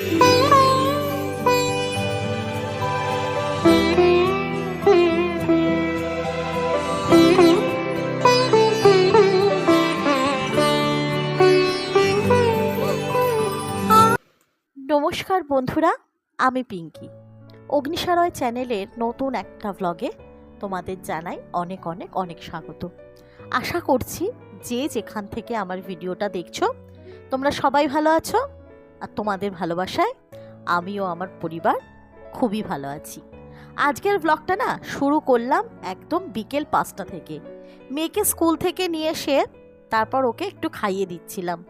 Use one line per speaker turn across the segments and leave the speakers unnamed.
নমস্কার বন্ধুরা, আমি পিঙ্কি। অগ্নিসারয় চ্যানেলের নতুন একটা ভ্লগে তোমাদের জানাই অনেক অনেক অনেক স্বাগত। আশা করছি যে যেখান থেকে আমার ভিডিওটা দেখছ, তোমরা সবাই ভালো আছো আর তোমাদের ভালোবাসায় আমিও আমার পরিবার খুবই ভালো আছি। আজকের ব্লগটা না শুরু করলাম একদম বিকেল পাঁচটা থেকে। মেয়েকে স্কুল থেকে নিয়ে এসে তারপর ওকে একটু খাইয়ে দিচ্ছিলাম।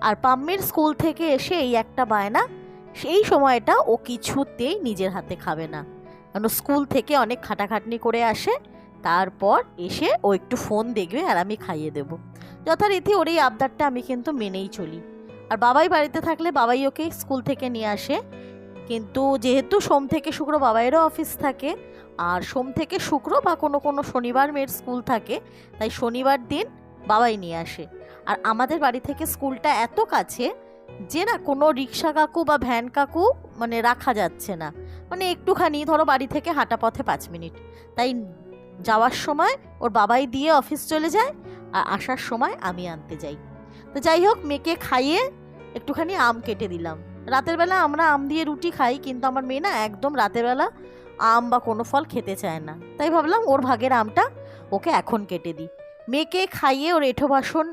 আর পাম্মের স্কুল থেকে এসে এই একটা বায়না, সেই সময়টা ও কিছুতেই নিজের হাতে খাবে না। কারণ স্কুল থেকে অনেক খাটাখাটনি করে আসে, তারপর এসে ও একটু ফোন দেখবে আর আমি খাইয়ে দেব। যথারীতি ওর এই আবদারটা আমি কিন্তু মেনেই চলি। আর বাবাই বাড়িতে থাকলে বাবাই ওকে স্কুল থেকে নিয়ে আসে। কিন্তু যেহেতু সোম থেকে শুক্র বাবাইয়েরও অফিস থাকে, আর সোম থেকে শুক্র বা কোনো কোনো শনিবার মেয়ের স্কুল থাকে, তাই শনিবার দিন বাবাই নিয়ে আসে। আর আমাদের বাড়ি থেকে স্কুলটা এত কাছে যে না কোনো রিক্সা কাকু বা ভ্যান কাকু মানে রাখা যাচ্ছে না। মানে একটুখানি ধরো বাড়ি থেকে হাঁটা পথে পাঁচ মিনিট। তাই যাওয়ার সময় ওর বাবাই দিয়ে অফিস চলে যায়, আর আসার সময় আমি আনতে যাই। তো যাই হোক, মেয়েকে খাইয়ে একটুখানি আম কেটে দিলাম। রাতের বেলা আমরা আম দিয়ে রুটি খাই, কিন্তু আমার মেয়ে না একদম রাতের বেলা আম বা কোনো ফল খেতে চায় না। তাই ভাবলাম ওর ভাগের আমটা ওকে এখন কেটে দিই। মেয়েকে খাইয়ে ওর এঁঠো বাসন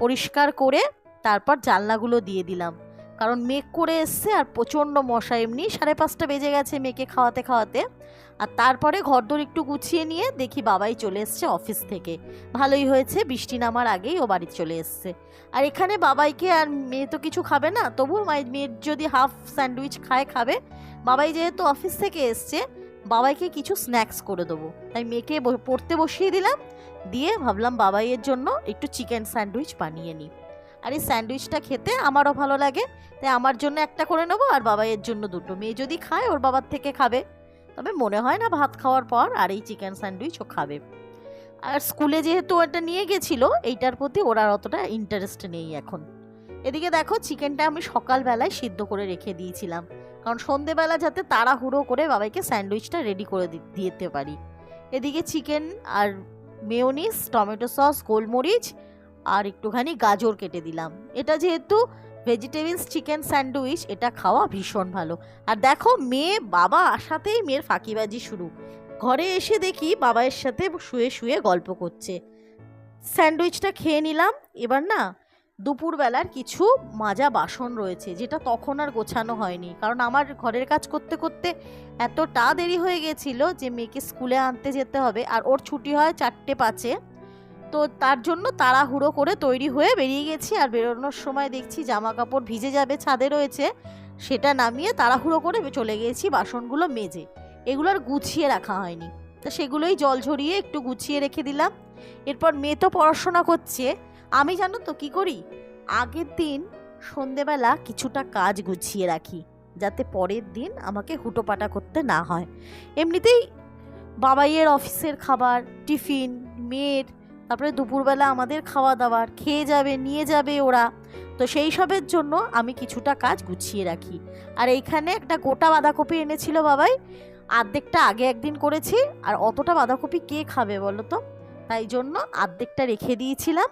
পরিষ্কার করে তারপর জানলাগুলো দিয়ে দিলাম। কারণ মেঘ করে এসছে আর প্রচণ্ড মশা এমনি। সাড়ে পাঁচটা বেজে গেছে মেয়েকে খাওয়াতে খাওয়াতে। আর তারপরে ঘরদোর একটু গুছিয়ে নিয়ে দেখি বাবাই চলে এসছে অফিস থেকে। ভালোই হয়েছে, বৃষ্টি নামার আগেই ও বাড়ি চলে এসছে। আর এখানে বাবাইকে আর মেয়ে তো কিছু খাবে না তবু মায়ের যদি হাফ স্যান্ডউইচ খায়, খাবে। বাবাই যেহেতু অফিস থেকে এসছে, বাবাইকে কিছু স্ন্যাক্স করে দেবো। তাই মেয়েকে পড়তে বসিয়ে দিলাম। দিয়ে ভাবলাম বাবাইয়ের জন্য একটু চিকেন স্যান্ডউইচ বানিয়ে নিই। আর এই স্যান্ডউইচটা খেতে আমারও ভালো লাগে। তাই আমার জন্য একটা করে নেব আর বাবাইয়ের জন্য দুটো। মেয়ে যদি খায়, ওর বাবার থেকে খাবে। তবে মনে হয় না ভাত খাওয়ার পর আর এই চিকেন স্যান্ডউইচ ও খাবে। আর স্কুলে যেহেতু এটা নিয়ে গেছিল, এইটার প্রতি ওর অতটা ইন্টারেস্ট নেই এখন। এদিকে দেখো, চিকেনটা আমি সকালবেলায় সিদ্ধ করে রেখে দিয়েছিলাম। কারণ সন্ধেবেলা যাতে তাড়াহুড়ো করে বাবাইকে স্যান্ডউইচটা রেডি করে দিতে পারি। এদিকে চিকেন আর মেয়োনিজ টমেটো সস, গোলমরিচ আর একটুখানি গাজর কেটে দিলাম। এটা যেহেতু ভেজিটেবলস চিকেন স্যান্ডউইচ এটা খাওয়া ভীষণ ভালো। আর দেখো, মেয়ে বাবা আসাতেই মেয়ের ফাঁকিবাজি শুরু। ঘরে এসে দেখি বাবাইয়ের সাথে শুয়ে শুয়ে গল্প করছে। স্যান্ডউইচটা খেয়ে নিলাম। এবার না, দুপুরবেলার কিছু মাজা বাসন রয়েছে, যেটা তখন আর গোছানো হয়নি। কারণ আমার ঘরের কাজ করতে করতে এতটা দেরি হয়ে গেছিল যে মেয়েকে স্কুলে আনতে যেতে হবে। আর ওর ছুটি হয় চারটে পাঁচে। তো তার জন্য তাড়াহুড়ো করে তৈরি হয়ে বেরিয়ে গেছি আর বেরোনোর সময় দেখছি জামা কাপড় ভিজে যাবে, ছাদে রয়েছে। সেটা নামিয়ে তাড়াহুড়ো করে চলে গেছি বাসনগুলো মেজে। এগুলো আর গুছিয়ে রাখা হয়নি। তো সেগুলোই জল ঝরিয়ে একটু গুছিয়ে রেখে দিলাম। এরপর মেয়ে তো পড়াশোনা করছে। আমি জানো তো কি করি? আগের দিন সন্ধেবেলা কিছুটা কাজ গুছিয়ে রাখি, যাতে পরের দিন আমাকে হুটোপাটা করতে না হয়। এমনিতেই বাবাইয়ের অফিসের খাবার, টিফিন, মেয়ের তারপরে দুপুরবেলা আমাদের খাওয়া দাওয়ার খেয়ে যাবে, নিয়ে যাবে ওরা। তো সেই সবের জন্য আমি কিছুটা কাজ গুছিয়ে রাখি। আর এইখানে একটা গোটা বাঁধাকপি এনেছিল বাবাই। আর্ধেকটা আগে একদিন করেছি, আর অতটা বাঁধাকপি কে খাবে বলো তো তাই জন্য আর্ধেকটা রেখে দিয়েছিলাম।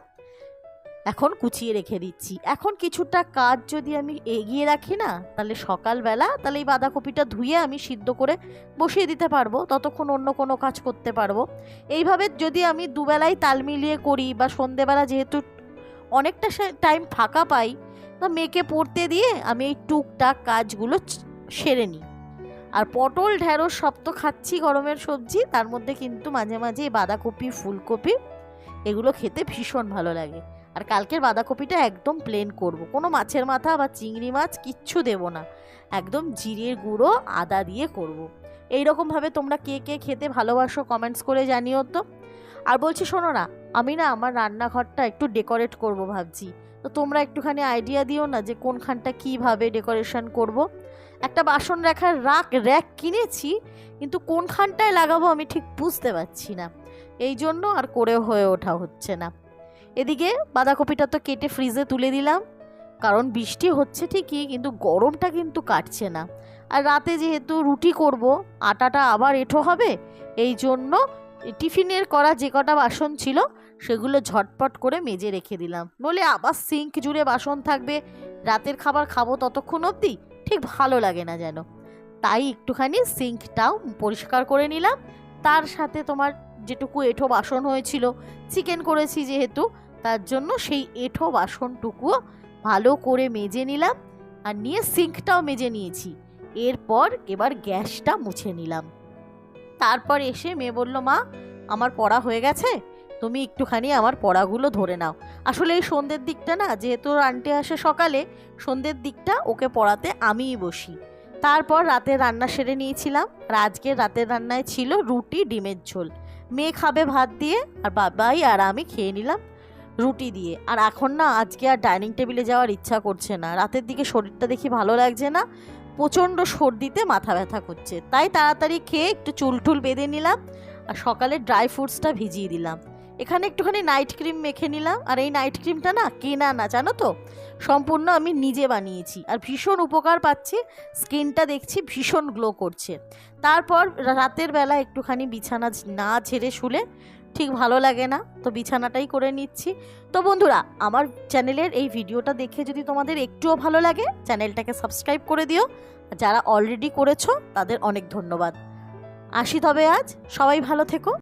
এখন কুচিয়ে রেখে দিচ্ছি। এখন কিছুটা কাজ যদি আমি এগিয়ে রাখি না, তাহলে সকালবেলা, তাহলে এই বাঁধাকপিটা ধুয়ে আমি সিদ্ধ করে বসিয়ে দিতে পারব, ততক্ষণ অন্য কোনো কাজ করতে পারব। এইভাবে যদি আমি দুবেলায় তাল মিলিয়ে করি বা সন্ধেবেলা যেহেতু অনেকটা টাইম ফাঁকা পাই, তো মেয়েকে পড়তে দিয়ে আমি এই টুকটাক কাজগুলো সেরে নিই। আর পটল ঢ্যাঁড়স সব তো খাচ্ছি গরমের সবজি, তার মধ্যে কিন্তু মাঝে মাঝে এই বাঁধাকপি, ফুলকপি, এগুলো খেতে ভীষণ ভালো লাগে। আর কালকের বাঁধাকপিটা একদম প্লেন করব। কোনো মাছের মাথা বা চিংড়ি মাছ কিচ্ছু দেব না। একদম জিরের গুঁড়ো, আদা দিয়ে করব। এই রকমভাবে তোমরা কে কে খেতে ভালোবাসো কমেন্টস করে জানিও তো। আর বলছি শোনো না, আমি না আমার রান্নাঘরটা একটু ডেকোরেট করব ভাবছি। তো তোমরা একটুখানি আইডিয়া দিও না যে কোনখানটা কীভাবে ডেকোরেশন করব। একটা বাসন রাখার রাক র্যাক কিনেছি, কিন্তু কোনখানটায় লাগাবো আমি ঠিক বুঝতে পারছি না। এই জন্য আর করে হয়ে ওঠা হচ্ছে না। এদিকে বাঁধাকপিটা তো কেটে ফ্রিজে তুলে দিলাম। কারণ বৃষ্টি হচ্ছে ঠিকই, কিন্তু গরমটা কিন্তু কাটছে না। আর রাতে যেহেতু রুটি করব, আটাটা আবার এঁঠো হবে, এই জন্য টিফিনের করা যে কটা বাসন ছিল, সেগুলো ঝটপট করে মেজে রেখে দিলাম। নলে আবার সিঙ্ক জুড়ে বাসন থাকবে, রাতের খাবার খাব ততক্ষণ অবধি, ঠিক ভালো লাগে না যেন। তাই একটুখানি সিঙ্কটাও পরিষ্কার করে নিলাম। তার সাথে তোমার যেটুকু এঁঠো বাসন হয়েছিল, চিকেন করেছি যেহেতু, তার জন্য সেই এঁঠো বাসনটুকুও ভালো করে মেজে নিলাম আর নিয়ে সিঙ্কটাও মেজে নিয়েছি। এরপর এবার গ্যাসটা মুছে নিলাম। তারপর এসে মেয়ে বলল, মা, আমার পড়া হয়ে গেছে, তুমি একটুখানি আমার পড়াগুলো ধরে নাও। আসলে এই সন্ধ্যের দিকটা না, যেহেতু আন্টি আসে সকালে, সন্ধ্যের দিকটা ওকে পড়াতে আমিই বসি। তারপর রাতে রান্না সেরে নিয়েছিলাম। আর আজকে রাতের রান্নায় ছিল রুটি, ডিমের ঝোল। মেয়ে খাবে ভাত দিয়ে, আর বাবাই আর আমি খেয়ে নিলাম রুটি দিয়ে। আর এখন না, আজকে আর ডাইনিং টেবিলে যাওয়ার ইচ্ছা করছে না। রাতের দিকে শরীরটা দেখি ভালো লাগছে না, প্রচণ্ড সর্দিতে মাথা ব্যথা করছে। তাই তাড়াতাড়ি খেয়ে একটু চুলটুল বেঁধে নিলাম, আর সকালে ড্রাই ফ্রুটসটা ভিজিয়ে দিলাম। এখানে একটুখানি নাইট ক্রিম মেখে নিলাম। আর এই নাইট ক্রিমটা না কেনা না, জানো তো? সম্পূর্ণ আমি নিজে বানিয়েছি। আর ভীষণ উপকার পাচ্ছি। স্কিনটা দেখছি ভীষণ গ্লো করছে। তারপর রাতের বেলা একটুখানি বিছানা না ঝেড়ে শুলে, ঠিক ভালো লাগে না, তো বিছানাটাই করে নিচ্ছি। তো বন্ধুরা, আমার চ্যানেলের এই ভিডিওটা দেখে যদি তোমাদের একটুও ভালো লাগে, চ্যানেলটাকে সাবস্ক্রাইব করে দিও। যারা অলরেডি করেছ, তাদের অনেক ধন্যবাদ। আসি তবে আজ। সবাই ভালো থেকো।